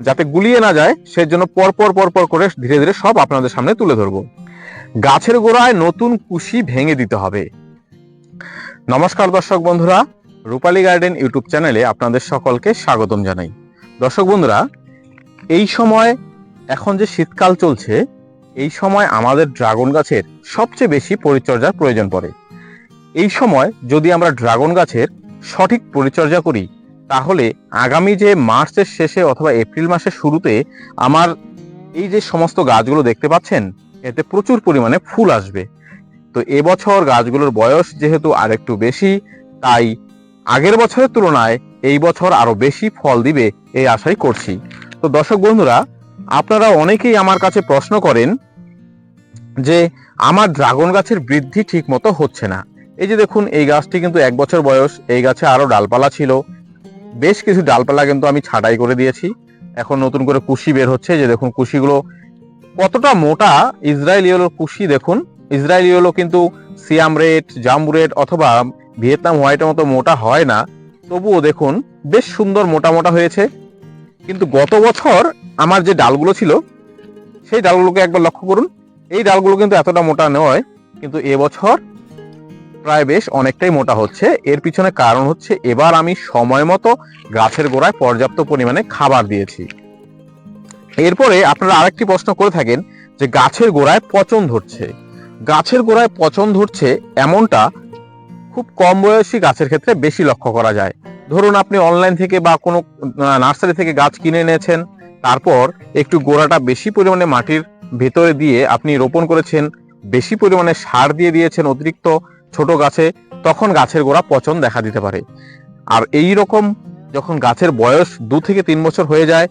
যাতে গুলিয়ে না যায়, সেজন্য পরপর পরপর করে ধীরে ধীরে সব আপনাদের সামনে তুলে ধরবো। গাছের গোড়ায় নতুন কুশি ভেঙে দিতে হবে। নমস্কার দর্শক বন্ধুরা, রূপালী গার্ডেন ইউটিউব চ্যানেলে আপনাদের সকলকে স্বাগতম জানাই। দর্শক বন্ধুরা, এই সময় এখন যে শীতকাল চলছে, এই সময় আমাদের ড্রাগন গাছের সবচেয়ে বেশি পরিচর্যার প্রয়োজন পড়ে। এই সময় যদি আমরা ড্রাগন গাছের সঠিক পরিচর্যা করি তাহলে আগামী যে মার্চের শেষে অথবা এপ্রিল মাসের শুরুতে আমার এই যে সমস্ত গাছগুলো দেখতে পাচ্ছেন, এতে প্রচুর পরিমাণে ফুল আসবে। তো এবছর গাছগুলোর বয়স যেহেতু আরেকটু বেশি, তাই আগের বছরের তুলনায় এই বছর আরও বেশি ফল দিবে এই আশাই করছি। তো দর্শক বন্ধুরা, আপনারা অনেকেই আমার কাছে প্রশ্ন করেন যে আমার ড্রাগন গাছের বৃদ্ধি ঠিক মতো হচ্ছে না। এই যে দেখুন, এই গাছটি কিন্তু এক বছর বয়স, এই গাছে আরও ডালপালা ছিল বেশ কিছু ডালপালা কিন্তু আমি ছাঁটাই করে দিয়েছি। এখন নতুন করে কুশি বের হচ্ছে, যে দেখুন কুশিগুলো কতটা মোটা। ইসরায়েল ইয়েলোর কুশি দেখুন ইসরায়েল ইয়েলো কিন্তু সিয়াম রেড জাম্বু রেড অথবা ভিয়েতনাম হোয়াইটের মতো মোটা হয় না। তবুও দেখুন বেশ সুন্দর মোটা মোটা হয়েছে। কিন্তু গত বছর আমার যে ডালগুলো ছিল, সেই ডালগুলোকে একবার লক্ষ্য করুন। এই ডালগুলো কিন্তু এতটা মোটা নয়, কিন্তু এবছর প্রায় বেশ অনেকটাই মোটা হচ্ছে। এর পিছনে কারণ হচ্ছে এবার আমি সময় মতো গাছের গোড়ায় পর্যাপ্ত পরিমাণে খাবার দিয়েছি। এরপরে আপনারা আরেকটি প্রশ্ন করে থাকেন যে গাছের গোড়ায় পচন ধরছে। গাছের গোড়ায় পচন ধরছে এমনটা খুব কম বয়সী গাছের ক্ষেত্রে বেশি লক্ষ্য করা যায়। ধরুন আপনি অনলাইন থেকে বা কোনো নার্সারি থেকে গাছ কিনে এনেছেন, তারপর একটু গোড়াটা বেশি পরিমাণে মাটির ভেতরে দিয়ে আপনি রোপণ করেছেন, বেশি পরিমাণে সার দিয়ে দিয়েছেন অতিরিক্ত ছোট গাছে, তখন গাছের গোড়া পচন দেখা দিতে পারে। আর এই রকম যখন গাছের বয়স দু থেকে তিন বছর হয়ে যায়,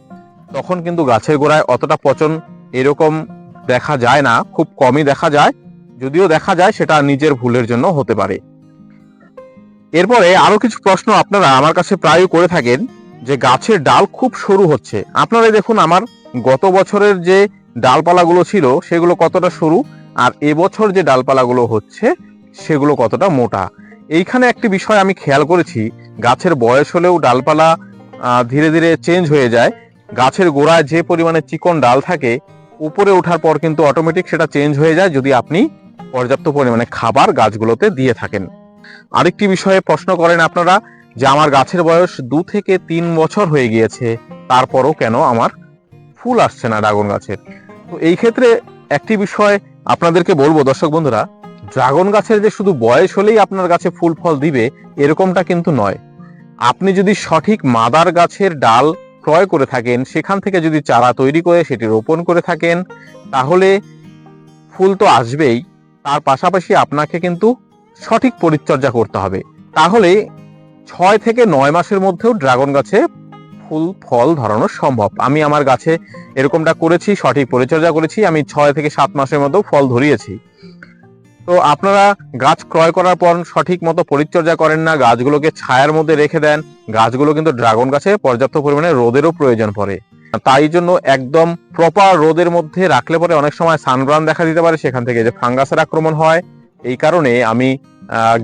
তখন কিন্তু গাছের গোড়ায় অতটা পচন এরকম দেখা যায় না, খুব কমই দেখা যায়। যদিও দেখা যায়, সেটা নিজের ভুলের জন্য হতে পারে। এরপরে আরও কিছু প্রশ্ন আপনারা আমার কাছে প্রায় করে থাকেন যে গাছের ডাল খুব সরু হচ্ছে। আপনারা দেখুন আমার গত বছরের যে ডালপালাগুলো ছিল, সেগুলো কতটা সরু, আর এবছর যে ডালপালাগুলো হচ্ছে সেগুলো কতটা মোটা? এইখানে একটি বিষয় আমি খেয়াল করেছি, গাছের বয়স হলেও ডালপালা ধীরে ধীরে চেঞ্জ হয়ে যায়। গাছের গোড়ায় যে পরিমাণে চিকন ডাল থাকে, উপরে ওঠার পর কিন্তু অটোমেটিক সেটা চেঞ্জ হয়ে যায় যদি আপনি পর্যাপ্ত পরিমাণে খাবার গাছগুলোতে দিয়ে থাকেন। আরেকটি বিষয়ে প্রশ্ন করেন আপনারা যে আমার গাছের বয়স দু থেকে তিন বছর হয়ে গিয়েছে, তারপরও কেন আমার ফুল আসছে না ড্রাগন গাছের? তো এই ক্ষেত্রে একটি বিষয় আপনাদেরকে বলব দর্শক বন্ধুরা ড্রাগন গাছের যে শুধু বয়স হলেই আপনার গাছে ফুল ফল দিবে, এরকমটা কিন্তু নয়। আপনি যদি সঠিক মাদার গাছের ডাল ক্রয় করে থাকেন, সেখান থেকে যদি চারা তৈরি করে সেটি রোপণ করে থাকেন, তাহলে ফুল তো আসবেই। তার পাশাপাশি আপনাকে কিন্তু সঠিক পরিচর্যা করতে হবে। তাহলে ছয় থেকে নয় মাসের মধ্যেও ড্রাগন গাছে ফুল ফল ধরানো সম্ভব। আমি আমার গাছে এরকমটা করেছি, সঠিক পরিচর্যা করেছি, আমি ছয় থেকে সাত মাসের মধ্যেও ফল ধরিয়েছি। তো আপনারা গাছ ক্রয় করার পর সঠিক মতো পরিচর্যা করেন না, গাছগুলোকে ছায়ার মধ্যে রেখে দেন, গাছগুলো কিন্তু ড্রাগন গাছে পর্যাপ্ত পরিমাণে রোদেরও প্রয়োজন পড়ে। তাই জন্য একদম প্রপার রোদের মধ্যে রাখলে পরে অনেক সময় সানব্রান দেখা দিতে পারে, সেখান থেকে যে ফাঙ্গাসের আক্রমণ হয়, এই কারণে আমি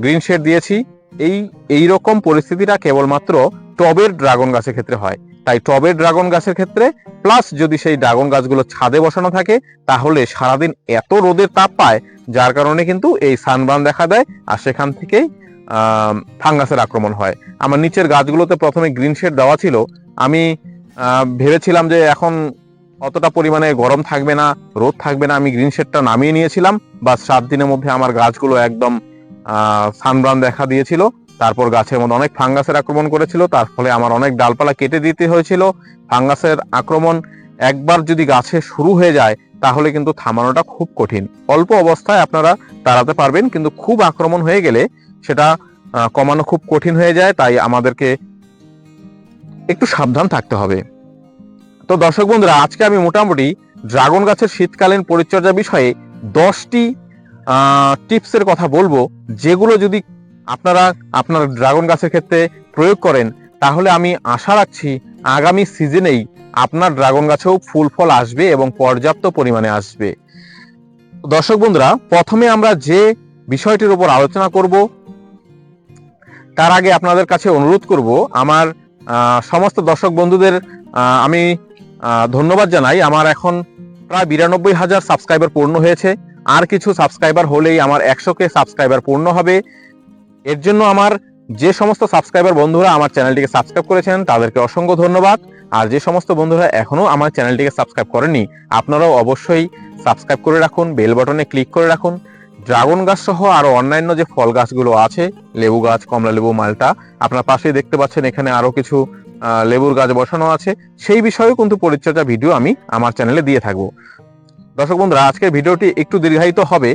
গ্রিন শেড দিয়েছি। এই এই রকম পরিস্থিতিটা কেবলমাত্র টবের ড্রাগন গাছের ক্ষেত্রে হয়। তাই টবের ড্রাগন গাছের ক্ষেত্রে প্লাস যদি সেই ড্রাগন গাছগুলো ছাদে বসানো থাকে, তাহলে সারাদিন এত রোদের তাপ পায়, যার কারণে কিন্তু এই সানবার্ন দেখা দেয় আর সেখান থেকেই ফাঙ্গাসের আক্রমণ হয়। আমার নিচের গাছগুলোতে প্রথমে গ্রিন শেড দেওয়া ছিল। আমি ভেবেছিলাম যে এখন অতটা পরিমাণে গরম থাকবে না, রোদ থাকবে না, আমি গ্রিন শেডটা নামিয়ে নিয়েছিলাম। বা সাত দিনের মধ্যে আমার গাছগুলো একদম সানব্রান দেখা দিয়েছিল। তারপর গাছের মধ্যে অনেক ফাঙ্গাসের আক্রমণ করেছিল, তার ফলে আমার অনেক ডালপালা কেটে দিতে হয়েছিল। ফাঙ্গাসের আক্রমণ একবার যদি গাছে শুরু হয়ে যায়, তাহলে কিন্তু থামানোটা খুব কঠিন। অল্প অবস্থায় আপনারা তাড়াতে পারবেন, কিন্তু খুব আক্রমণ হয়ে গেলে সেটা কমানো খুব কঠিন হয়ে যায়, তাই আমাদেরকে একটু সাবধান থাকতে হবে। তো দর্শক বন্ধুরা, আজকে আমি মোটামুটি ড্রাগন গাছের শীতকালীন পরিচর্যা বিষয়ে দশটি টিপসের কথা বলব, যেগুলো যদি আপনারা আপনার ড্রাগন গাছের ক্ষেত্রে প্রয়োগ করেন, তাহলে আমি আশা রাখছি আগামী সিজনেই আপনার ড্রাগন গাছেও ফুল ফল আসবে এবং পর্যাপ্ত পরিমাণে আসবে। দর্শক বন্ধুরা, প্রথমে আমরা যে বিষয়টির উপর আলোচনা করব, তার আগে আপনাদের কাছে অনুরোধ করব, আমার সমস্ত দর্শক বন্ধুদের আমি ধন্যবাদ জানাই। আমার এখন প্রায় বিরানব্বই হাজার সাবস্ক্রাইবার পূর্ণ হয়েছে। আর কিছু সাবস্ক্রাইবার হলেই আমার একশো কে সাবস্ক্রাইবার পূর্ণ হবে। এর জন্য আমার যে সমস্ত সাবস্ক্রাইবার বন্ধুরা আমার চ্যানেলটিকে সাবস্ক্রাইব করেছেন, তাদেরকে অসংখ্য ধন্যবাদ। আর যে সমস্ত বন্ধুরা এখনও আমার চ্যানেলটিকে সাবস্ক্রাইব করেনি আপনারাও অবশ্যই সাবস্ক্রাইব করে রাখুন বেল বাটনে ক্লিক করে রাখুন। ড্রাগন গাছ সহ আরও অন্যান্য যে ফল গাছগুলো আছে, লেবু গাছ, কমলা লেবু, মালটা, আপনার পাশেই দেখতে পাচ্ছেন এখানে আরও কিছু লেবুর গাছ বসানো আছে। সেই বিষয়েও কিন্তু পরিচর্যা ভিডিও আমি আমার চ্যানেলে দিয়ে থাকব। দর্শক বন্ধুরা, আজকের ভিডিওটি একটু দীর্ঘায়িত হবে।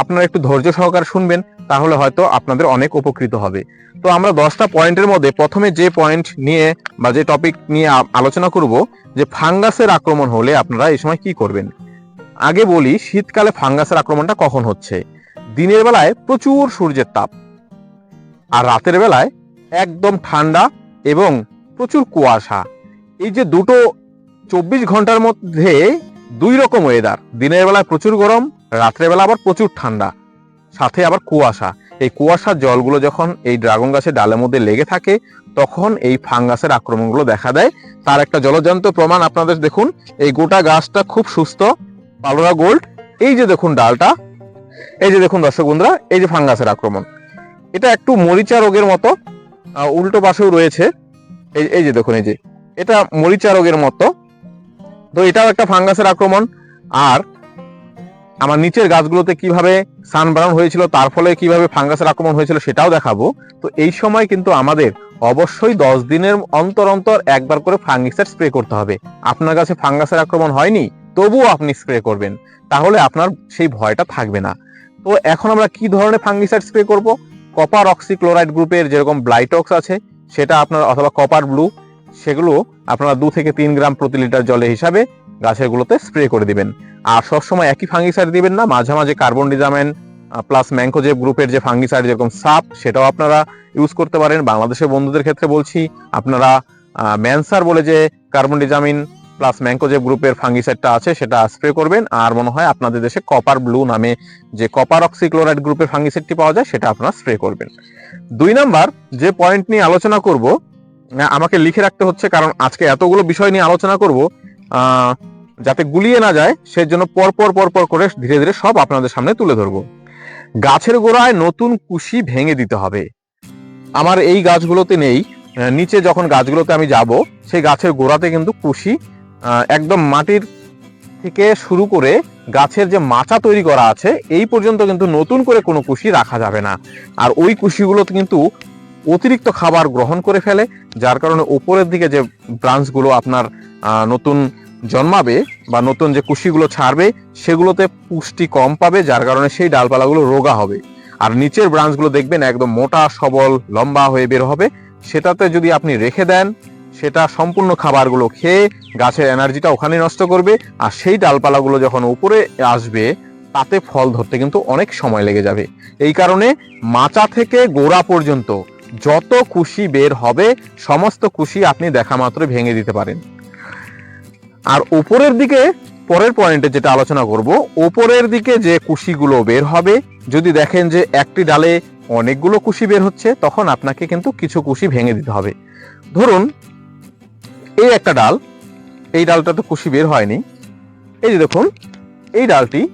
আপনারা একটু ধৈর্য সহকারে শুনবেন, তাহলে হয়তো আপনাদের অনেক উপকৃত হবে। তো আমরা দশটা পয়েন্টের মধ্যে প্রথমে যে পয়েন্ট নিয়ে বা যে টপিক নিয়ে আলোচনা করব, যে ফাঙ্গাসের আক্রমণ হলে আপনারা এই সময় কি করবেন? আগে বলি, শীতকালে ফাঙ্গাসের আক্রমণটা কখন হচ্ছে? দিনের বেলায় প্রচুর সূর্যের তাপ, আর রাতের বেলায় একদম ঠান্ডা এবং প্রচুর কুয়াশা। এই যে দুটো চব্বিশ ঘণ্টার মধ্যে দুই রকম ওয়েদার দিনের বেলায় প্রচুর গরম, রাত্রের বেলা আবার প্রচুর ঠান্ডা। সাথে আবার কুয়াশা। এই কুয়াশার জলগুলো যখন এই ড্রাগন গাছের ডালের মধ্যে লেগে থাকে, তখন এই ফাঙ্গাসের আক্রমণগুলো দেখা দেয়। তার একটা জলজান্ত প্রমাণ আপনাদের দেখুন। এই গোটা গাছটা খুব সুস্থ পালোরা গোল্ড। এই যে দেখুন ডালটা, এই যে দেখুন দর্শক বন্ধুরা, এই যে ফাঙ্গাসের আক্রমণ। এটা একটু মরিচা রোগের মতো উল্টো পাশেও রয়েছে। এই এই যে দেখুন, এই যে। এটা মরিচা রোগের মতো। তো এটাও একটা ফাঙ্গাসের আক্রমণ। আর আমার নিচের গাছগুলোতে কীভাবে সানবার্ন হয়েছিল, তার ফলে কীভাবে ফাঙ্গাসের আক্রমণ হয়েছিল সেটাও দেখাবো। তো এই সময় কিন্তু আমাদের অবশ্যই দশ দিনের অন্তর অন্তর একবার করে ফাঙ্গিসাইড স্প্রে করতে হবে। আপনার কাছে ফাঙ্গাসের আক্রমণ হয়নি, তবুও আপনি স্প্রে করবেন। তাহলে আপনার সেই ভয়টা থাকবে না। তো এখন আমরা কি ধরনের ফাঙ্গিসাইড স্প্রে করব? কপার অক্সিক্লোরাইড গ্রুপের যেরকম ব্লাইটক্স আছে, সেটা আপনার অথবা কপার ব্লু সেগুলো আপনারা দু থেকে তিন গ্রাম প্রতি লিটার জলে হিসাবে গাছের গুলোতে স্প্রে করে দিবেন। আর সবসময় একই ফাঙ্গিসাইড দিবেন না, মাঝে মাঝে কার্বন ডিজামেন প্লাস ম্যাঙ্কোজেব গ্রুপের যে ফাঙ্গিসাইড যেরকম সাপ, সেটাও আপনারা ইউজ করতে পারেন। বাংলাদেশের বন্ধুদের ক্ষেত্রে বলছি, আপনারা ম্যানসার বলে যে কার্বন ডিজামিন প্লাস ম্যাঙ্কোজেব গ্রুপের ফাঙ্গিসাইডটা আছে, সেটা স্প্রে করবেন। আর মনে হয় আপনাদের দেশে কপার ব্লু নামে যে কপার অক্সিক্লোরাইড গ্রুপের ফাঙ্গিসাইডটি পাওয়া যায়, সেটা আপনারা স্প্রে করবেন। দুই নাম্বার, যে পয়েন্ট নিয়ে আলোচনা করব আমাকে লিখে রাখতে হচ্ছে, কারণ আজকে এতগুলো বিষয় নিয়ে আলোচনা করব যাতে গুলিয়ে না যায়, সেজন্য পর পর পর পর করে ধীরে ধীরে সব আপনাদের সামনে তুলে ধরবো। গাছের গোড়ায় নতুন কুশি ভেঙে দিতে হবে। আমার এই গাছগুলোতে নেই নিচে যখন গাছগুলোতে আমি যাব, সেই গাছের গোড়াতে কিন্তু কুশি একদম মাটির থেকে শুরু করে গাছের যে মাচা তৈরি করা আছে, এই পর্যন্ত কিন্তু নতুন করে কোনো কুশি রাখা যাবে না। আর ওই কুশিগুলোতে কিন্তু অতিরিক্ত খাবার গ্রহণ করে ফেলে, যার কারণে উপরের দিকে যে ব্রাঞ্চগুলো আপনার নতুন জন্মাবে বা নতুন যে কুশিগুলো ছাড়বে, সেগুলোতে পুষ্টি কম পাবে, যার কারণে সেই ডালপালাগুলো রোগা হবে। আর নিচের ব্রাঞ্চগুলো দেখবেন একদম মোটা, সবল, লম্বা হয়ে বের হবে। সেটাতে যদি আপনি রেখে দেন, সেটা সম্পূর্ণ খাবারগুলো খেয়ে গাছের এনার্জিটা ওখানে নষ্ট করবে। আর সেই ডালপালাগুলো যখন উপরে আসবে, তাতে ফল ধরতে কিন্তু অনেক সময় লেগে যাবে। এই কারণে মাচা থেকে গোড়া পর্যন্ত যত কুশি বের হবে, সমস্ত কুশি আপনি দেখা মাত্র ভেঙে দিতে পারেন। আর উপরের দিকে, পরের পয়েন্টে যেটা আলোচনা করব, উপরের দিকে যে কুশিগুলো বের হবে, যদি দেখেন যে একটি ডালে অনেকগুলো কুশি বের হচ্ছে, তখন আপনাকে কিন্তু কিছু কুশি ভেঙে দিতে হবে। ধরুন, এই একটা ডাল, এই ডালটা তো কুশি বের হয়নি। এই যে দেখুন, এই ডালটি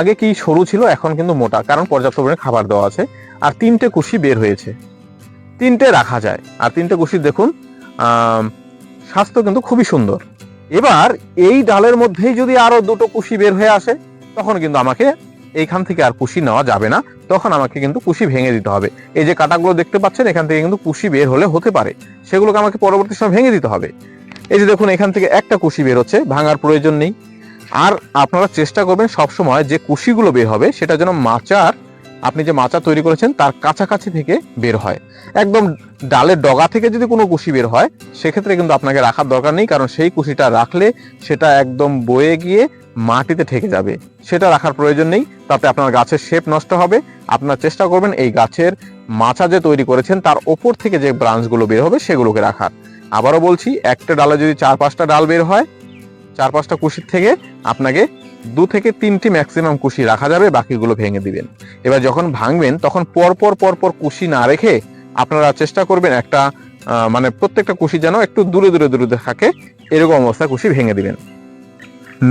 আগে কি সরু ছিল, এখন কিন্তু মোটা, কারণ পর্যাপ্ত পরিমাণে খাবার দেওয়া আছে। আর তিনটে কুশি বের হয়েছে। তিনটে রাখা যায়। আর তিনটে কুশি দেখুন স্বাস্থ্য কিন্তু খুবই সুন্দর। এবার এই ডালের মধ্যেই যদি আরও দুটো কুশি বের হয়ে আসে, তখন কিন্তু আমাকে এইখান থেকে আর কুশি নেওয়া যাবে না। তখন আমাকে কিন্তু কুশি ভেঙে দিতে হবে। এই যে কাটাগুলো দেখতে পাচ্ছেন, এখান থেকে কিন্তু কুশি বের হলে হতে পারে। সেগুলোকে আমাকে পরবর্তী সময় ভেঙে দিতে হবে। এই যে দেখুন, এখান থেকে একটা কুশি বের হচ্ছে ভাঙার প্রয়োজন নেই। আর আপনারা চেষ্টা করবেন সবসময় যে কুশিগুলো বের হবে, সেটা যেন মাচার, আপনি যে মাচা তৈরি করেছেন তার কাছাকাছি থেকে বের হয়। একদম ডালের ডগা থেকে যদি কোনো কুশি বের হয়, সেক্ষেত্রে কিন্তু আপনাকে রাখার দরকার নেই, কারণ সেই কুশিটা রাখলে সেটা একদম বয়ে গিয়ে মাটিতে ঠেকে যাবে। সেটা রাখার প্রয়োজন নেই, তাতে আপনার গাছের শেপ নষ্ট হবে। আপনার চেষ্টা করবেন এই গাছের মাচা যে তৈরি করেছেন, তার ওপর থেকে যে ব্রাঞ্চগুলো বের হবে, সেগুলোকে রাখার। আবারও বলছি, একটা ডালে যদি চার পাঁচটা ডাল বের হয় চার পাঁচটা কুশির থেকে আপনাকে দু থেকে তিনটি ম্যাক্সিমাম কুশি রাখা যাবে, বাকিগুলো ভেঙে দিবেন। এবার যখন ভাঙবেন, তখন পর পর পর পর কুশি না রেখে আপনারা চেষ্টা করবেন একটা মানে প্রত্যেকটা কুশি যেন একটু দূরে দূরে দূরে থাকে, এরকম অবস্থায় কুশি ভেঙে দিবেন।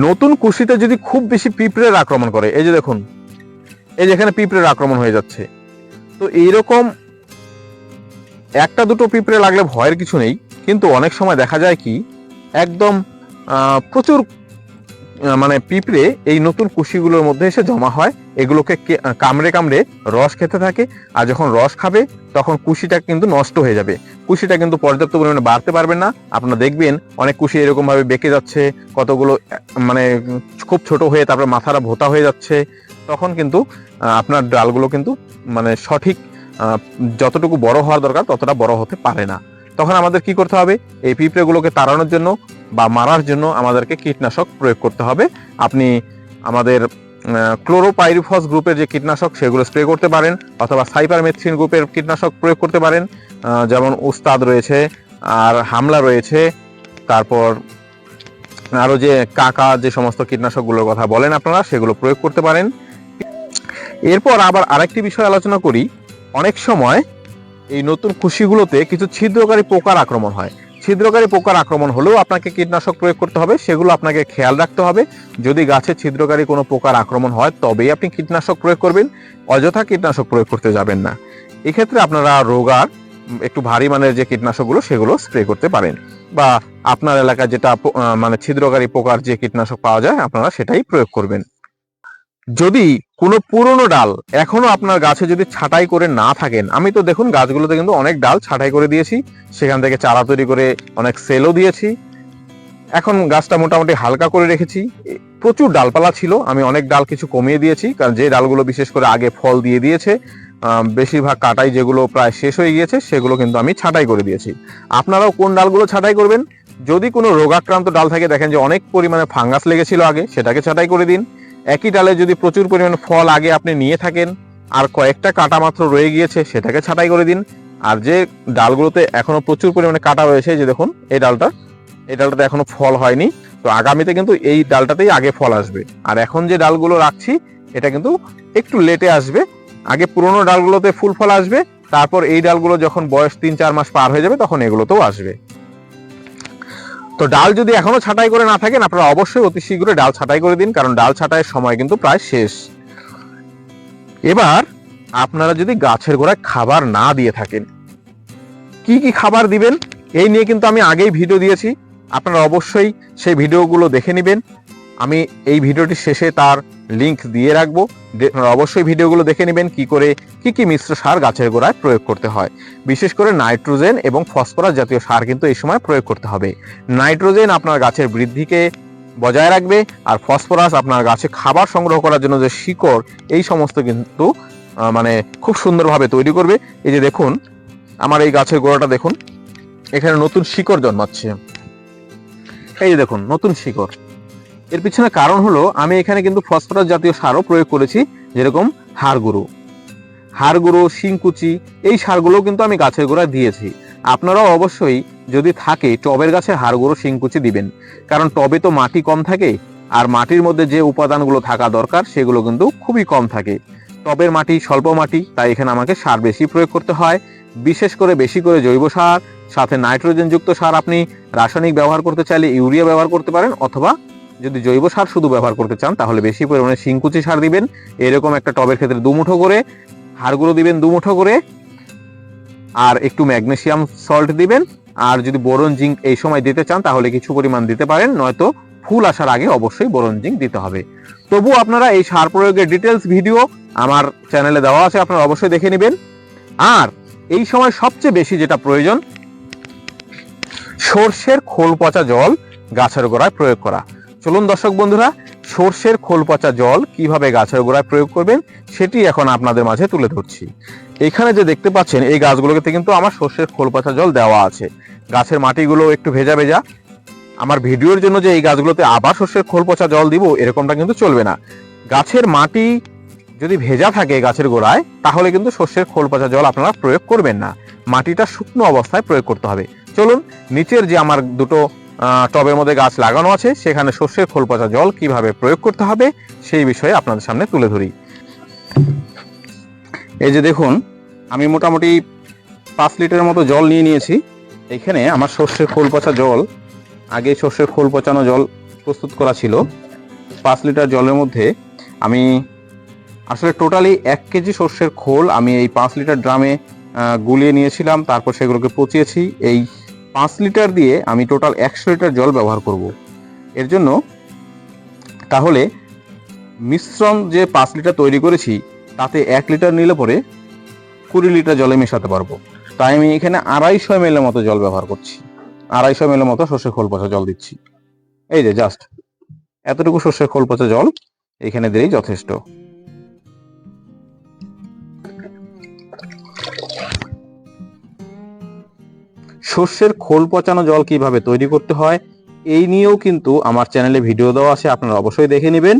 নতুন কুশিতে যদি খুব বেশি পিঁপড়ের আক্রমণ করে, এই যে দেখুন, এই যে এখানে পিঁপড়ের আক্রমণ হয়ে যাচ্ছে। তো এইরকম একটা দুটো পিঁপড়ে লাগলে ভয়ের কিছু নেই, কিন্তু অনেক সময় দেখা যায় কি, একদম প্রচুর মানে পিঁপড়ে এই নতুন কুশিগুলোর মধ্যে এসে জমা হয়। এগুলোকে কামড়ে কামড়ে রস খেতে থাকে। আর যখন রস খাবে, তখন কুশিটা কিন্তু নষ্ট হয়ে যাবে। কুশিটা কিন্তু পর্যাপ্ত পরিমাণে বাড়তে পারবে না। আপনারা দেখবেন অনেক কুশি এরকম ভাবে বেঁকে যাচ্ছে, কতগুলো মানে খুব ছোট হয়ে তারপরে মাথাটা ভোতা হয়ে যাচ্ছে। তখন কিন্তু আপনার ডালগুলো কিন্তু মানে সঠিক যতটুকু বড় হওয়ার দরকার, ততটা বড় হতে পারে না। তখন আমাদের কি করতে হবে? এই পিঁপড়েগুলোকে তাড়ানোর জন্য বা মারার জন্য আমাদেরকে কীটনাশক প্রয়োগ করতে হবে। আপনি আমাদের ক্লোরোপাইরিফস গ্রুপের যে কীটনাশক, সেগুলো স্প্রে করতে পারেন অথবা সাইপারমেথ্রিন গ্রুপের কীটনাশক প্রয়োগ করতে পারেন। যেমন উস্তাদ রয়েছে, আর হামলা রয়েছে, তারপর আরও যে কাকা যে সমস্ত কীটনাশকগুলোর কথা বলেন আপনারা, সেগুলো প্রয়োগ করতে পারেন। এরপর আবার আরেকটি বিষয় আলোচনা করি। অনেক সময় এই নতুন খুশিগুলোতে কিছু ছিদ্রকারী পোকার আক্রমণ হয়। ছিদ্রকারী পোকার আক্রমণ হলেও আপনাকে কীটনাশক প্রয়োগ করতে হবে, সেগুলো আপনাকে খেয়াল রাখতে হবে। যদি গাছে ছিদ্রকারী কোনো পোকার আক্রমণ হয়, তবেই আপনি কীটনাশক প্রয়োগ করবেন, অযথা কীটনাশক প্রয়োগ করতে যাবেন না। এক্ষেত্রে আপনারা রোগার একটু ভারী মানের যে কীটনাশকগুলো, সেগুলো স্প্রে করতে পারেন। বা আপনার এলাকায় যেটা মানে ছিদ্রকারী পোকার যে কীটনাশক পাওয়া যায়, আপনারা সেটাই প্রয়োগ করবেন। যদি কোনো পুরনো ডাল এখনও আপনার গাছে যদি ছাঁটাই করে না থাকেন, আমি তো দেখুন গাছগুলোতে কিন্তু অনেক ডাল ছাঁটাই করে দিয়েছি, সেখান থেকে চারা তৈরি করে অনেক সেলও দিয়েছি। এখন গাছটা মোটামুটি হালকা করে রেখেছি। প্রচুর ডালপালা ছিল, আমি অনেক ডাল কিছু কমিয়ে দিয়েছি, কারণ যে ডালগুলো বিশেষ করে আগে ফল দিয়ে দিয়েছে বেশিরভাগ কাটাই যেগুলো প্রায় শেষ হয়ে গিয়েছে, সেগুলো কিন্তু আমি ছাঁটাই করে দিয়েছি। আপনারাও কোন ডালগুলো ছাঁটাই করবেন? যদি কোনো রোগাক্রান্ত ডাল থাকে, দেখেন যে অনেক পরিমাণে ফাঙ্গাস লেগেছিল আগে, সেটাকে ছাঁটাই করে দিন। একই ডালে যদি প্রচুর পরিমাণে ফল আগে আপনি নিয়ে থাকেন, আর কয়েকটা কাটা মাত্র রয়ে গিয়েছে, সেটাকে ছাঁটাই করে দিন। আর যে ডালগুলোতে এখনও প্রচুর পরিমাণে কাটা রয়েছে যে দেখুন, এই ডালটা, এই ডালটাতে এখনও ফল হয়নি। তো আগামীতে কিন্তু এই ডালটাতেই আগে ফল আসবে। আর এখন যে ডালগুলো রাখছি, এটা কিন্তু একটু লেটে আসবে। আগে পুরোনো ডালগুলোতে ফুল ফল আসবে, তারপর এই ডালগুলো যখন বয়স তিন চার মাস পার হয়ে যাবে, তখন এগুলোতেও আসবে। তো ডাল যদি এখনও ছাঁটাই করে না থাকেন, আপনারা অবশ্যই অতি শীঘ্রই ডাল ছাঁটাই করে দিন, কারণ ডাল ছাঁটাইয়ের সময় কিন্তু প্রায় শেষ। এবার আপনারা যদি গাছের গোড়ায় খাবার না দিয়ে থাকেন, কি কি খাবার দিবেন? এই নিয়ে কিন্তু আমি আগেই ভিডিও দিয়েছি। আপনারা অবশ্যই সেই ভিডিওগুলো দেখে নেবেন। আমি এই ভিডিওটি শেষে তার লিংক দিয়ে রাখব। অবশ্যই ভিডিওগুলো দেখে নেবেন, কি করে, কি কি মিশ্র সার গাছের গোড়ায় প্রয়োগ করতে হয়। বিশেষ করে নাইট্রোজেন এবং ফসফরাস জাতীয় সার কিন্তু এই সময় প্রয়োগ করতে হবে। নাইট্রোজেন আপনার গাছের বৃদ্ধিকে বজায় রাখবে, আর ফসফরাস আপনার গাছে খাবার সংগ্রহ করার জন্য যে শিকড়, এই সমস্ত কিন্তু মানে খুব সুন্দরভাবে তৈরি করবে। এই যে দেখুন, আমার এই গাছের গোড়াটা দেখুন, এখানে নতুন শিকড় জন্মাচ্ছে। এই যে দেখুন, নতুন শিকড়। এর পিছনে কারণ হলো, আমি এখানে কিন্তু ফসফরাস জাতীয় সারও প্রয়োগ করেছি, যেরকম হাড় গুঁড়ো হাড় গুঁড়ো শিংকুচি, এই সারগুলো কিন্তু আমি গাছের গোড়ায় দিয়েছি। আপনারাও অবশ্যই যদি থাকে, টবের গাছে হাড় গুঁড়ো শিংকুচি দিবেন। কারণ টবে তো মাটি কম থাকে, আর মাটির মধ্যে যে উপাদানগুলো থাকা দরকার, সেগুলো কিন্তু খুবই কম থাকে। টবের মাটি স্বল্প মাটি, তাই এখানে আমাকে সার বেশি প্রয়োগ করতে হয়। বিশেষ করে বেশি করে জৈব সার, সাথে নাইট্রোজেন যুক্ত সার আপনি রাসায়নিক ব্যবহার করতে চাইলে ইউরিয়া ব্যবহার করতে পারেন, অথবা যদি জৈব সার শুধু ব্যবহার করতে চান, তাহলে বেশি পরিমাণে শিংকুচি সার দিবেন। এরকম একটা টবের ক্ষেত্রে দুমুঠো করে, হাড়গুলো দিবেন দুমুঠো করে, আর একটু ম্যাগনেশিয়াম সল্ট দিবেন। আর যদি বোরন জিঙ্ক এই সময় দিতে চান, তাহলে কিছু পরিমাণ দিতে পারেন, নয়তো ফুল আসার আগে অবশ্যই বোরন জিঙ্ক দিতে হবে। তবু আপনারা এই সার প্রয়োগের ডিটেলস ভিডিও আমার চ্যানেলে দেওয়া আছে, আপনারা অবশ্যই দেখে নেবেন। আর এই সময় সবচেয়ে বেশি যেটা প্রয়োজন, সর্ষের খোল পচা জল গাছের গোড়ায় প্রয়োগ করা। চলুন দর্শক বন্ধুরা, সর্ষের খোল পচা জল কীভাবে গাছের গোড়ায় প্রয়োগ করবেন সেটি এখন আপনাদের মাঝে তুলে ধরছি। এখানে যে দেখতে পাচ্ছেন, এই গাছগুলোতে কিন্তু আমার সর্ষের খোল পচা জল দেওয়া আছে। গাছের মাটিগুলো একটু ভেজা ভেজা। আমার ভিডিওর জন্য যে এই গাছগুলোতে আবার সর্ষের খোল পচা জল দিব, এরকমটা কিন্তু চলবে না। গাছের মাটি যদি ভেজা থাকে গাছের গোড়ায়, তাহলে কিন্তু সর্ষের খোল পচা জল আপনারা প্রয়োগ করবেন না। মাটিটা শুকনো অবস্থায় প্রয়োগ করতে হবে। চলুন, নিচের যে আমার দুটো টবের মধ্যে গাছ লাগানো আছে, সেখানে সর্ষের খোল পচা জল কীভাবে প্রয়োগ করতে হবে, সেই বিষয়ে আপনাদের সামনে তুলে ধরি। এই যে দেখুন, আমি মোটামুটি পাঁচ লিটারের মতো জল নিয়ে নিয়েছি। এখানে আমার সর্ষের খোল পচা জল, আগে সর্ষের খোল পচানো জল প্রস্তুত করা ছিল। পাঁচ লিটার জলের মধ্যে আমি আসলে টোটালি এক কেজি সর্ষের খোল আমি এই পাঁচ লিটার ড্রামে গুলিয়ে নিয়েছিলাম, তারপর সেগুলোকে পচিয়েছি। এই পাঁচ লিটার দিয়ে আমি টোটাল একশো লিটার জল ব্যবহার করব। এর জন্য তাহলে মিশ্রণ যে পাঁচ লিটার তৈরি করেছি, তাতে এক লিটার নিলে পরে কুড়ি লিটার জলে মেশাতে পারব। তাই আমি এখানে আড়াইশো এম মতো জল ব্যবহার করছি। আড়াইশো এম মতো সর্ষের খোল পচা জল দিচ্ছি। এই যে জাস্ট এতটুকু সর্ষের খোল পচা জল এখানে দিলেই যথেষ্ট। সর্ষের খোল পচানো জল কীভাবে তৈরি করতে হয়, এই নিয়েও কিন্তু আমার চ্যানেলে ভিডিও দেওয়া আছে, আপনারা অবশ্যই দেখে নেবেন।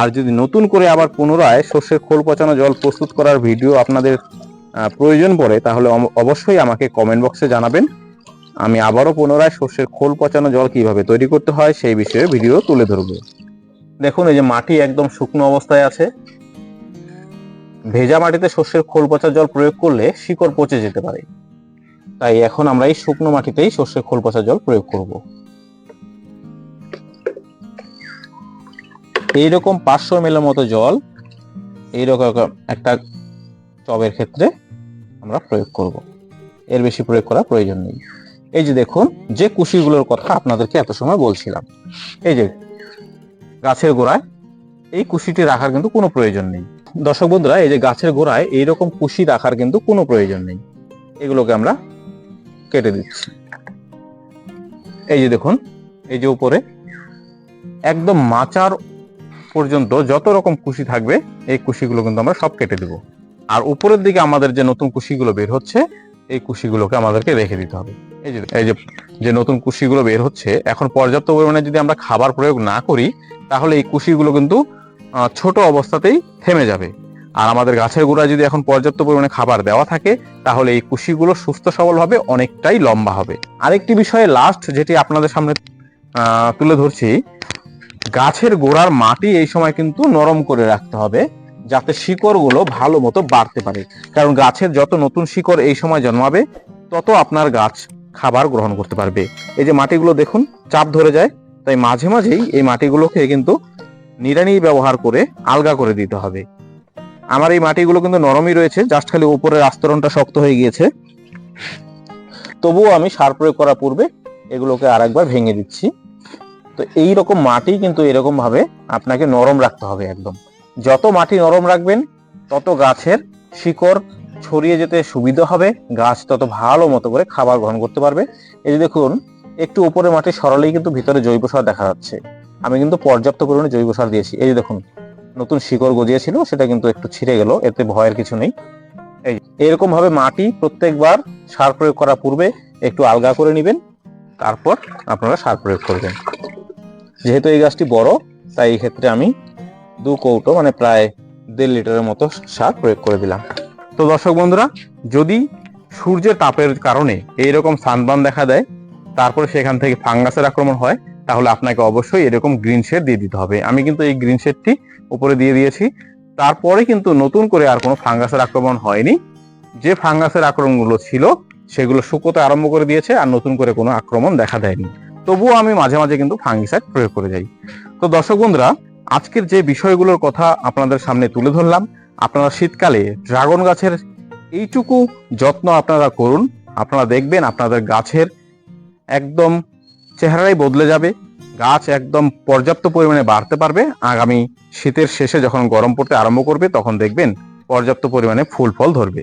আর যদি নতুন করে আবার পুনরায় সর্ষের খোল পচানো জল প্রস্তুত করার ভিডিও আপনাদের প্রয়োজন পড়ে, তাহলে অবশ্যই আমাকে কমেন্ট বক্সে জানাবেন। আমি আবারও পুনরায় সর্ষের খোল পচানো জল কীভাবে তৈরি করতে হয়, সেই বিষয়ে ভিডিও তুলে ধরবো। দেখুন, এই যে মাটি একদম শুকনো অবস্থায় আছে। ভেজা মাটিতে সর্ষের খোল পচা জল প্রয়োগ করলে শিকড় পচে যেতে পারে। তাই এখন আমরা এই শুকনো মাটিতেই সর্ষের খোল পচা জল প্রয়োগ করব। এইরকম পাঁচশো এম মতো জল এইরকম একটা টবের ক্ষেত্রে আমরা প্রয়োগ করব। এর বেশি প্রয়োগ করার প্রয়োজন নেই। এই যে দেখুন, যে কুশিগুলোর কথা আপনাদেরকে এত সময় বলছিলাম, এই যে গাছের গোড়ায় এই কুশিটি রাখার কিন্তু কোনো প্রয়োজন নেই। দর্শক বন্ধুরা, এই যে গাছের গোড়ায় এইরকম কুশি রাখার কিন্তু কোনো প্রয়োজন নেই। এগুলোকে আমরা কেটে দিচ্ছি। এই যে দেখুন, এই যে উপরে, একদম মাচার পর্যন্ত যত রকম কুশি থাকবে, এই কুশিগুলো কিন্তু আমরা সব কেটে দেব। আর উপরের দিকে আমাদের যে নতুন কুশিগুলো বের হচ্ছে, এই কুশিগুলোকে আমাদেরকে রেখে দিতে হবে। এই যে এই যে নতুন কুশিগুলো বের হচ্ছে, এখন পর্যাপ্ত পরিমাণে যদি আমরা খাবার প্রয়োগ না করি, তাহলে এই কুশিগুলো কিন্তু ছোট অবস্থাতেই থেমে যাবে। আর আমাদের গাছের গোড়ায় যদি এখন পর্যাপ্ত পরিমাণে খাবার দেওয়া থাকে, তাহলে এই কুশিগুলো সুস্থ সবল হবে, অনেকটাই লম্বা হবে। আরেকটি বিষয়ে লাস্ট যেটি আপনাদের সামনে তুলে ধরছি, গাছের গোড়ার মাটি এই সময় কিন্তু নরম করে রাখতে হবে, যাতে শিকড়গুলো ভালো মতো বাড়তে পারে। কারণ গাছের যত নতুন শিকড় এই সময় জন্মাবে, তত আপনার গাছ খাবার গ্রহণ করতে পারবে। এই যে মাটিগুলো দেখুন, চাপ ধরে যায়, তাই মাঝে মাঝেই এই মাটিগুলোকে কিন্তু নিড়ানি ব্যবহার করে আলগা করে দিতে হবে। আমার এই মাটিগুলো কিন্তু নরমই রয়েছে জাস্ট খালি উপরের আস্তরণটা শক্ত হয়ে গিয়েছে। তবুও আমি সার প্রয়োগ করার পূর্বে এগুলোকে আর একবার ভেঙে দিচ্ছি। তো এই রকম মাটি কিন্তু এরকম ভাবে আপনাকে নরম রাখতে হবে একদম। যত মাটি নরম রাখবেন, তত গাছের শিকড় ছড়িয়ে যেতে সুবিধা হবে, গাছ তত ভালো মতো করে খাবার গ্রহণ করতে পারবে। এই যে দেখুন, একটু উপরে মাটি সরালেই কিন্তু ভিতরে জৈব সার দেখা যাচ্ছে। আমি কিন্তু পর্যাপ্ত পরিমাণে জৈব সার দিয়েছি। এই যে দেখুন নতুন শিকড় গজিয়েছিল, সেটা কিন্তু একটু ছিঁড়ে গেল, এতে ভয়ের কিছু নেই। এই এরকম ভাবে মাটি প্রত্যেকবার সার প্রয়োগ করার পূর্বে একটু আলগা করে নেবেন, তারপর আপনারা সার প্রয়োগ করবেন। যেহেতু এই গাছটি বড়, তাই এই ক্ষেত্রে আমি দু কৌটো মানে প্রায় দেড় লিটারের মতো সার প্রয়োগ করে দিলাম। তো দর্শক বন্ধুরা, যদি সূর্যের তাপের কারণে এইরকম সানবান দেখা দেয়, তারপরে সেখান থেকে ফাঙ্গাসের আক্রমণ হয়, তাহলে আপনাকে অবশ্যই এরকম গ্রিন শেড দিয়ে দিতে হবে। আমি কিন্তু এই গ্রিন শেডটি উপরে দিয়ে দিয়েছি। তারপরে কিন্তু নতুন করে আর কোনো ফাঙ্গাসের আক্রমণ হয়নি। যে ফাঙ্গাসের আক্রমণগুলো ছিল, সেগুলো শুকোতে আরম্ভ করে দিয়েছে আর নতুন করে কোনো আক্রমণ দেখা দেয়নি। তবুও আমি মাঝে মাঝে কিন্তু ফাঙ্গিসাইড প্রয়োগ করে যাই। তো দর্শক বন্ধুরা, আজকের যে বিষয়গুলোর কথা আপনাদের সামনে তুলে ধরলাম, আপনারা শীতকালে ড্রাগন গাছের এইটুকু যত্ন আপনারা করুন। আপনারা দেখবেন আপনাদের গাছের একদম চেহারাই বদলে যাবে। গাছ একদম পর্যাপ্ত পরিমাণে বাড়তে পারবে। আগামী শীতের শেষে যখন গরম পড়তে আরম্ভ করবে, তখন দেখবেন পর্যাপ্ত পরিমাণে ফুল ফল ধরবে।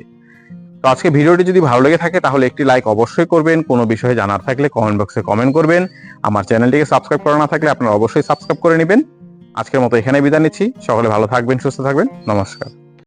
তো আজকে ভিডিওটি যদি ভালো লেগে থাকে, তাহলে একটি লাইক অবশ্যই করবেন। কোনো বিষয়ে জানার থাকলে কমেন্ট বক্সে কমেন্ট করবেন। আমার চ্যানেলটিকে সাবস্ক্রাইব করা না থাকলে আপনারা অবশ্যই সাবস্ক্রাইব করে নেবেন। আজকের মতো এখানে বিদায় নিচ্ছি। সকলে ভালো থাকবেন, সুস্থ থাকবেন। নমস্কার।